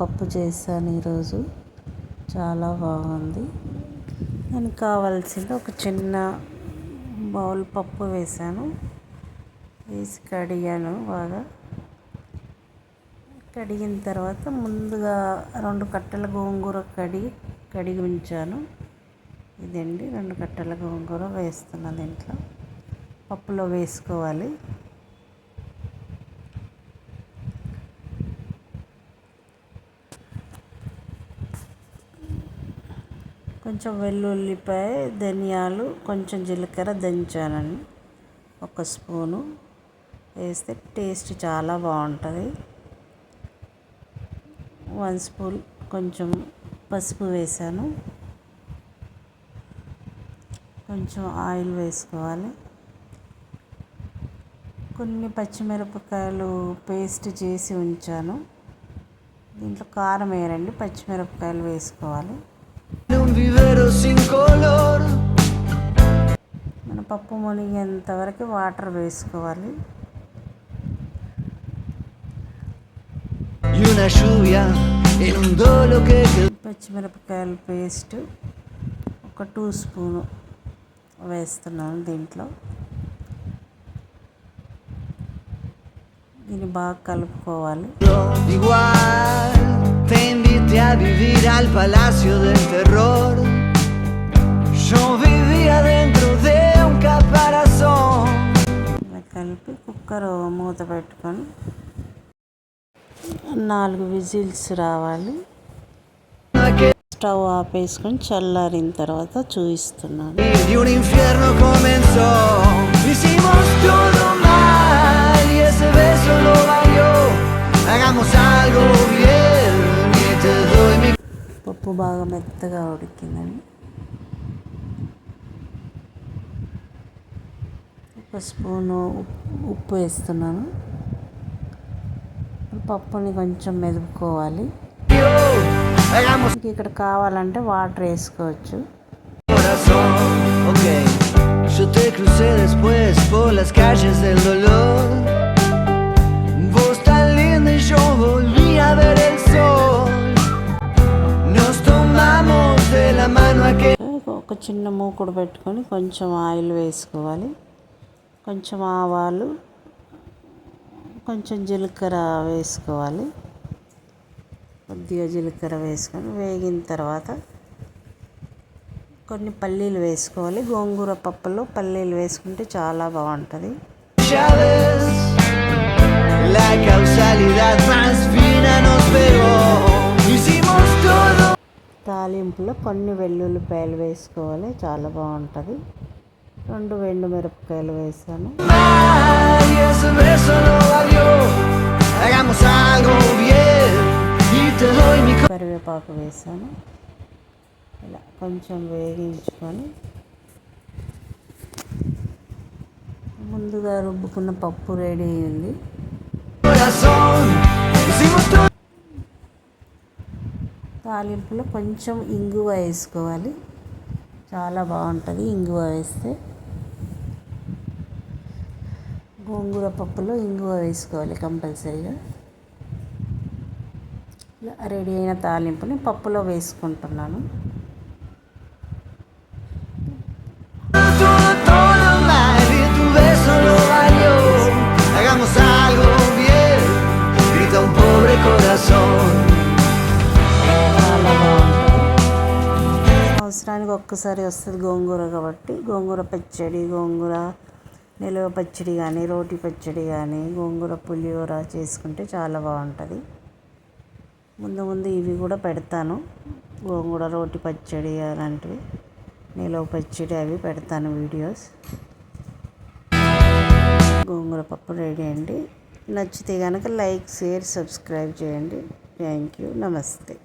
పప్పు చేశాను ఈరోజు. చాలా బాగుంది. దానికి కావాల్సింది ఒక చిన్న బౌల్ పప్పు వేసాను వేసి కడిగాను బాగా. కడిగిన తర్వాత ముందుగా రెండు కట్టల గోంగూర కడిగి కడిగి ఉంచాను. ఇదండి రెండు కట్టల గోంగూర వేస్తున్నాను దీంట్లో. పప్పులో వేసుకోవాలి. కొంచెం వెల్లుల్లిపాయ ధనియాలు కొంచెం జీలకర్ర దంచానండి. ఒక స్పూను. వేస్తే టేస్ట్ చాలా బాగుంటుంది. వన్ స్పూన్ కొంచెం పసుపు వేసాను. కొంచెం ఆయిల్ వేసుకోవాలి. కొన్ని పచ్చిమిరపకాయలు పేస్ట్ చేసి ఉంచాను. దీంట్లో కారం వేయరండి పచ్చిమిరపకాయలు వేసుకోవాలి. మన పప్పు మునిగేంత వరకు వాటర్ వేసుకోవాలి. పచ్చిమిరపకాయల పేస్ట్ ఒక టూ స్పూను వేస్తున్నాను దీంట్లో. దీన్ని బాగా కలుపుకోవాలి. A vivir al palacio del terror. Yo vivía dentro de un caparazón. కలిపి కుక్కర్ మూత పెట్టుకొని నాలుగు విజిల్స్ రావాలి స్టవ్ ఆపేసుకొని చల్లారిన తర్వాత చూపిస్తున్నాను పప్పు బాగా మెత్తగా ఉడికిందండి ఒక స్పూను ఉప్- ఉప్పు వేస్తున్నాను పప్పుని కొంచెం మెదుపుకోవాలి ఇక్కడ కావాలంటే వాటర్ వేసుకోవచ్చు. Yo te crucé después por las calles del dolor. చిన్న మూకుడు పెట్టుకొని కొంచెం ఆయిల్ వేసుకోవాలి. కొంచెం ఆవాలు కొంచెం జీలకర్ర వేసుకోవాలి. కొద్దిగా జీలకర్ర వేసుకొని వేగిన తర్వాత కొన్ని పల్లీలు వేసుకోవాలి. గోంగూర పప్పులో పల్లీలు వేసుకుంటే చాలా బాగుంటుంది. La causalidad más fina nos veo తాలింపులో కొన్ని వెల్లుల్లిపాయలు వేసుకోవాలి. చాలా బాగుంటుంది. రెండు వెండు మిరపకాయలు వేసాను. కరివేపాకు వేసాను. ఇలా కొంచెం వేగించుకొని ముందుగా రుబ్బుకున్న పప్పు రెడీ అయింది. తాలింపులో కొంచెం ఇంగువ వేసుకోవాలి. చాలా బాగుంటుంది ఇంగువ వేస్తే. గోంగూర పప్పులో ఇంగువ వేసుకోవాలి కంపల్సరీగా. ఇలా రెడీ అయిన తాలింపుని పప్పులో వేసుకుంటున్నాను. అవసరానికి ఒక్కసారి వస్తుంది గోంగూర కాబట్టి గోంగూర పచ్చడి గోంగూర నిలువ పచ్చడి కానీ రోటి పచ్చడి కానీ గోంగూర పులిహోర చేసుకుంటే చాలా బాగుంటుంది. ముందు ముందు ఇవి కూడా పెడతాను. గోంగూర రోటి పచ్చడి అలాంటివి నిలువ పచ్చడి అవి పెడతాను వీడియోస్. గోంగూర పప్పు రెడీ అండి. నచ్చితే కనుక లైక్ షేర్ సబ్స్క్రైబ్ చేయండి. Thank you. నమస్తే.